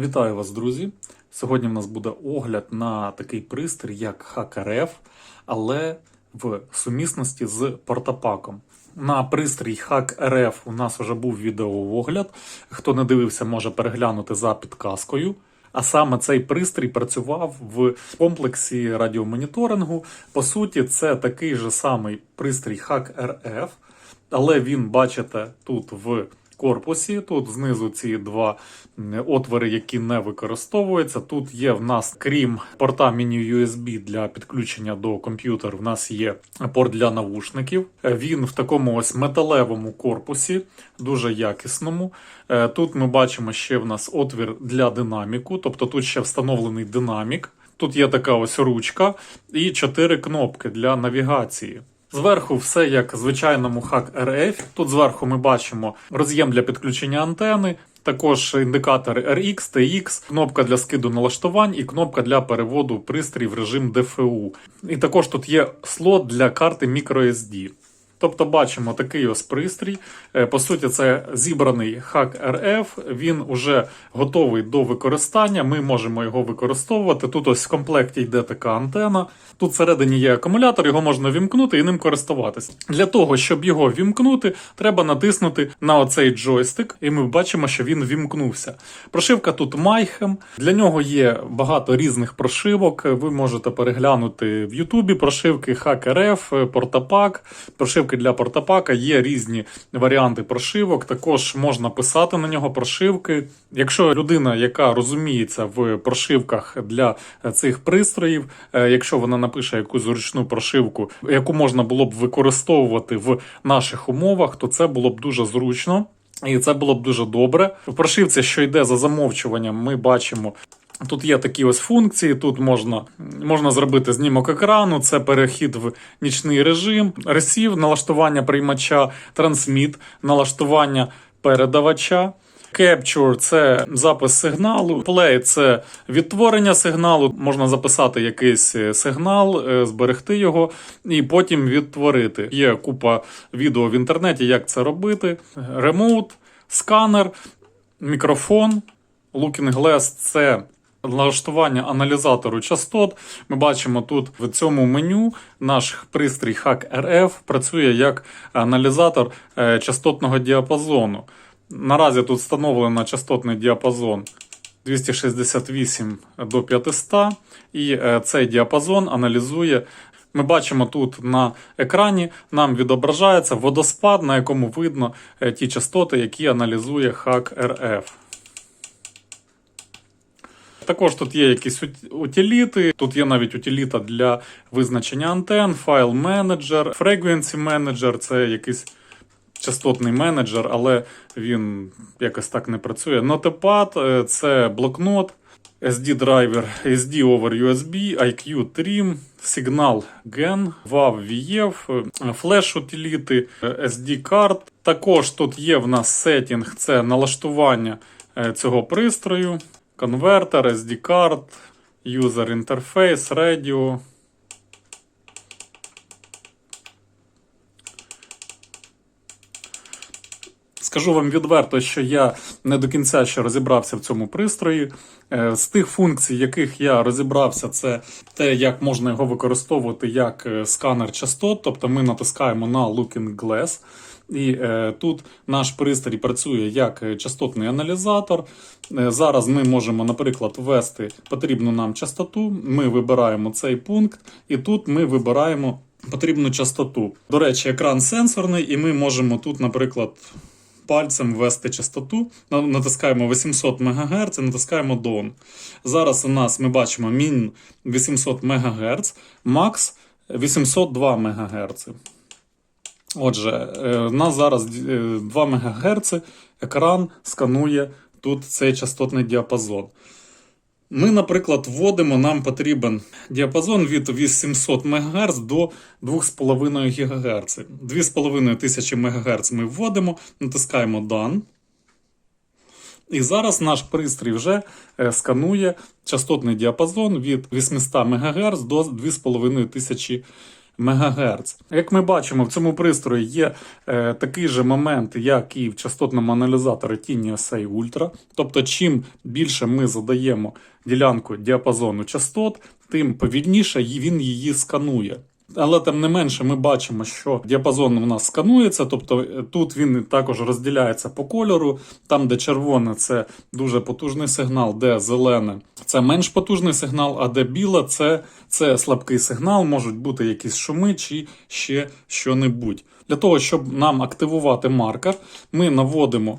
Вітаю вас, друзі! Сьогодні в нас буде огляд на такий пристрій, як HackRF, але в сумісності з портапаком. На пристрій HackRF у нас вже був відеоогляд. Хто не дивився, може переглянути за підказкою. А саме цей пристрій працював в комплексі радіомоніторингу. По суті, це такий же самий пристрій HackRF, але він, бачите, тут в корпусі. Тут знизу ці два отвори, які не використовуються. Тут є в нас, крім порта міні-USB для підключення до комп'ютера, в нас є порт для навушників. Е, Він в такому ось металевому корпусі, дуже якісному. Е, Тут ми бачимо ще в нас отвір для динаміку, тобто тут ще встановлений динамік. Тут є така ось ручка і чотири кнопки для навігації. Зверху все як звичайному хак RF. Тут зверху ми бачимо роз'єм для підключення антени, також індикатори RX, TX, кнопка для скиду налаштувань і кнопка для переводу пристрій в режим DFU. І також тут є слот для карти microSD. Тобто бачимо такий ось пристрій. Е, По суті, це зібраний Hack RF. Він уже готовий до використання. Ми можемо його використовувати. Тут ось в комплекті йде така антена. Тут всередині є акумулятор, його можна вімкнути і ним користуватись. Для того, щоб його вімкнути, треба натиснути на оцей джойстик, і ми бачимо, що він вімкнувся. Прошивка тут Mayhem. Для нього є багато різних прошивок. Ви можете переглянути в Ютубі прошивки HackRF, Портапак. Прошивки для Портапака є різні варіанти прошивок. Також можна писати на нього прошивки. Якщо людина, яка розуміється в прошивках для цих пристроїв, е, якщо вона напише якусь зручну прошивку, яку можна було б використовувати в наших умовах, то це було б дуже зручно. І це було б дуже добре. В прошивці, що йде за замовчуванням, ми бачимо. Тут є такі ось функції. Тут можна, можна зробити знімок екрану, це перехід в нічний режим, ресів, налаштування приймача, трансміт, налаштування передавача. Capture – це запис сигналу, Play – це відтворення сигналу. Можна записати якийсь е, сигнал, е, зберегти його і потім відтворити. Є купа відео в інтернеті, як це робити. Remote, сканер, мікрофон, Looking Glass – це налаштування аналізатору частот. Ми бачимо тут в цьому меню наш пристрій Hack RF працює як аналізатор е, частотного діапазону. Наразі тут встановлено частотний діапазон 268 до 500, і е, цей діапазон аналізує. Ми бачимо тут на екрані, нам відображається водоспад, на якому видно е, ті частоти, які аналізує Hack RF. Також тут є якісь ут- утиліти. Тут є навіть утиліта для визначення антен, файл менеджер, frequency менеджер це якийсь частотний менеджер, але він якось так не працює. Notepad е, це блокнот. SD драйвер, SD over USB, IQ Trim, Signal Gen, WAV VF, флеш утиліти, SD карт. Також тут є в нас сеттінг, це налаштування е, цього пристрою, конвертер, SD карт, User Interface, Radio. Скажу вам відверто, що я не до кінця ще розібрався в цьому пристрої. Е, З тих функцій, яких я розібрався, це те, як можна його використовувати як е, сканер частот. Тобто ми натискаємо на Looking Glass. І е, тут наш пристрій працює як частотний аналізатор. Е, зараз ми можемо, наприклад, ввести потрібну нам частоту. Ми вибираємо цей пункт, і тут ми вибираємо потрібну частоту. До речі, екран сенсорний, і ми можемо тут, наприклад, пальцем ввести частоту. Натискаємо 800 МГц, натискаємо Down. Зараз у нас ми бачимо мін 800 МГц, макс 802 МГц. Отже, е, у нас зараз е, 2 МГц, екран сканує тут цей частотний діапазон. Ми, наприклад, вводимо, нам потрібен діапазон від 800 МГц до 2,5 ГГц. 2,5 тисячі МГц ми вводимо, натискаємо Done. І зараз наш пристрій вже е, сканує частотний діапазон від 800 МГц до 2,5 тисячі МГц. Як ми бачимо, в цьому пристрої є е, такий же момент, як і в частотному аналізаторі Tiny SA Ultra. Тобто, чим більше ми задаємо ділянку діапазону частот, тим повільніше він її сканує. Але тим не менше, ми бачимо, що діапазон у нас сканується, тобто е, тут він також розділяється по кольору. Там, де червоне, це дуже потужний сигнал, де зелене це менш потужний сигнал, а де біле це, це слабкий сигнал, можуть бути якісь шуми чи ще що-небудь. Для того, щоб нам активувати маркер, ми наводимо.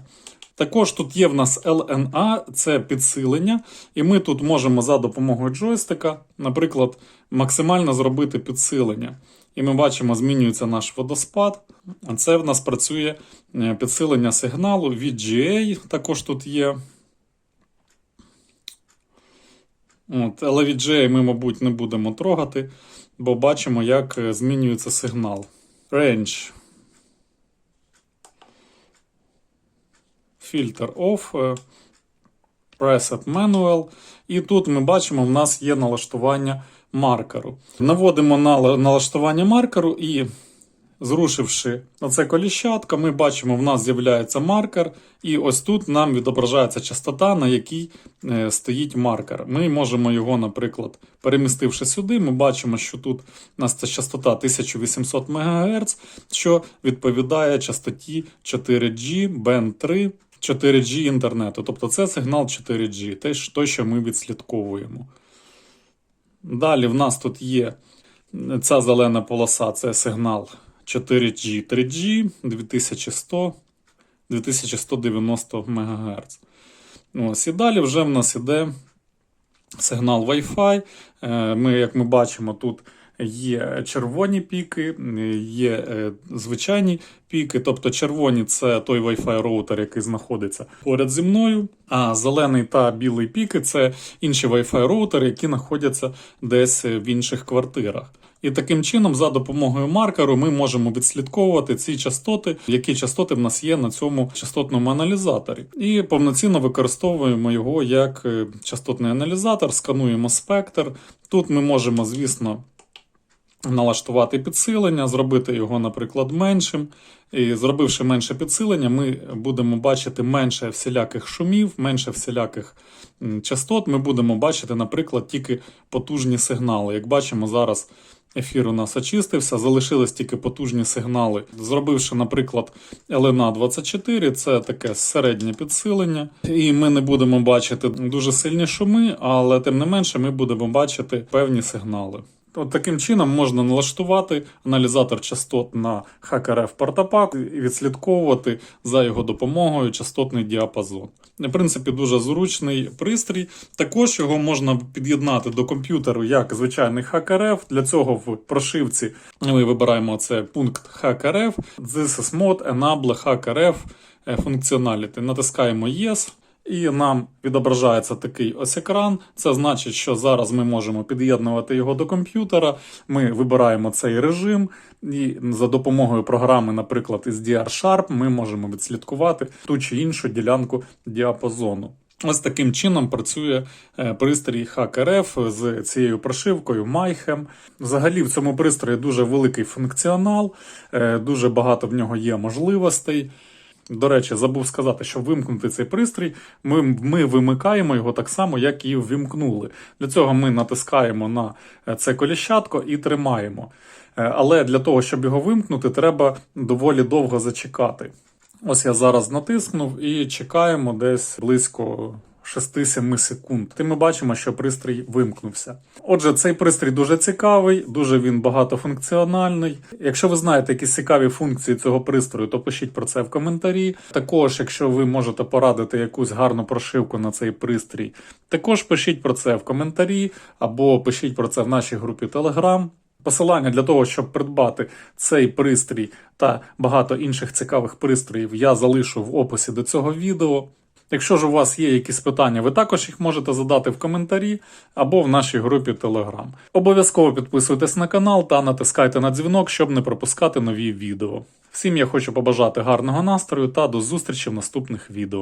Також тут є в нас LNA, це підсилення, і ми тут можемо за допомогою джойстика, наприклад, максимально зробити підсилення. І ми бачимо, змінюється наш водоспад. А Це в нас працює е, підсилення сигналу VGA, також тут є. От, але VGA ми, мабуть, не будемо трогати, бо бачимо, як е, змінюється сигнал. Range. Filter off. е, Preset Manual. І тут ми бачимо, в нас є налаштування маркеру. Наводимо на налаштування маркеру і, зрушивши оце коліщатка, ми бачимо, в нас з'являється маркер, і ось тут нам відображається частота, на якій е, стоїть маркер. Ми можемо його, наприклад, перемістивши сюди, ми бачимо, що тут у нас це частота 1800 МГц, що відповідає частоті 4G, Band 3. 4G інтернету, тобто це сигнал 4G, те, що- ми відслідковуємо. Далі в нас тут є ця зелена полоса, це сигнал 4G, 3G 2100, 2190 МГц. Ось, і далі вже в нас іде сигнал Wi-Fi. Е, Ми, як ми бачимо, тут є червоні піки, є е, звичайні піки. Тобто червоні це той Wi-Fi роутер, який знаходиться поряд зі мною. А зелений та білий піки це інші Wi-Fi роутери, які знаходяться десь в інших квартирах. І таким чином, за допомогою маркеру, ми можемо відслідковувати ці частоти, які частоти в нас є на цьому частотному аналізаторі. І повноцінно використовуємо його як е, частотний аналізатор, скануємо спектр. Тут ми можемо, звісно, налаштувати підсилення, зробити його, наприклад, меншим. І зробивши менше підсилення, ми будемо бачити менше всіляких шумів, менше всіляких частот. Ми будемо бачити, наприклад, тільки потужні сигнали. Як бачимо, зараз ефір у нас очистився, залишились тільки потужні сигнали. Зробивши, наприклад, LNA 24, це таке середнє підсилення, і ми не будемо бачити дуже сильні шуми, але тим не менше ми будемо бачити певні сигнали. От таким чином можна налаштувати аналізатор частот на HackRF портапак і відслідковувати за його допомогою частотний діапазон. В принципі, дуже зручний пристрій. Також його можна під'єднати до комп'ютеру як звичайний HackRF. Для цього в прошивці ми вибираємо це пункт HackRF. This is mod enable HackRF Functionality. Натискаємо Yes. І нам відображається такий ось екран. Це значить, що зараз ми можемо під'єднувати його до комп'ютера. Ми вибираємо цей режим, і за допомогою програми, наприклад, із DR Sharp, ми можемо відслідкувати ту чи іншу ділянку діапазону. Ось таким чином працює е, пристрій HackRF з цією прошивкою Mayhem. Взагалі в цьому пристрої дуже великий функціонал, е, дуже багато в нього є можливостей. До речі, забув сказати, що вимкнути цей пристрій, ми, ми вимикаємо його так само, як і ввімкнули. Для цього ми натискаємо на е, це коліщатко і тримаємо. Е, Але для того, щоб його вимкнути, треба доволі довго зачекати. Ось я зараз натиснув і чекаємо десь близько 6-7 секунд. І ми бачимо, що пристрій вимкнувся. Отже, цей пристрій дуже цікавий, дуже він багатофункціональний. Якщо ви знаєте якісь цікаві функції цього пристрою, то пишіть про це в коментарі. Також, якщо ви можете порадити якусь гарну прошивку на цей пристрій, також пишіть про це в коментарі або пишіть про це в нашій групі Telegram. Посилання для того, щоб придбати цей пристрій та багато інших цікавих пристроїв, я залишу в описі до цього відео. Якщо ж у вас є якісь питання, ви також їх можете задати в коментарі або в нашій групі Telegram. Обов'язково підписуйтесь на канал та натискайте на дзвінок, щоб не пропускати нові відео. Всім я хочу побажати гарного настрою та до зустрічі в наступних відео.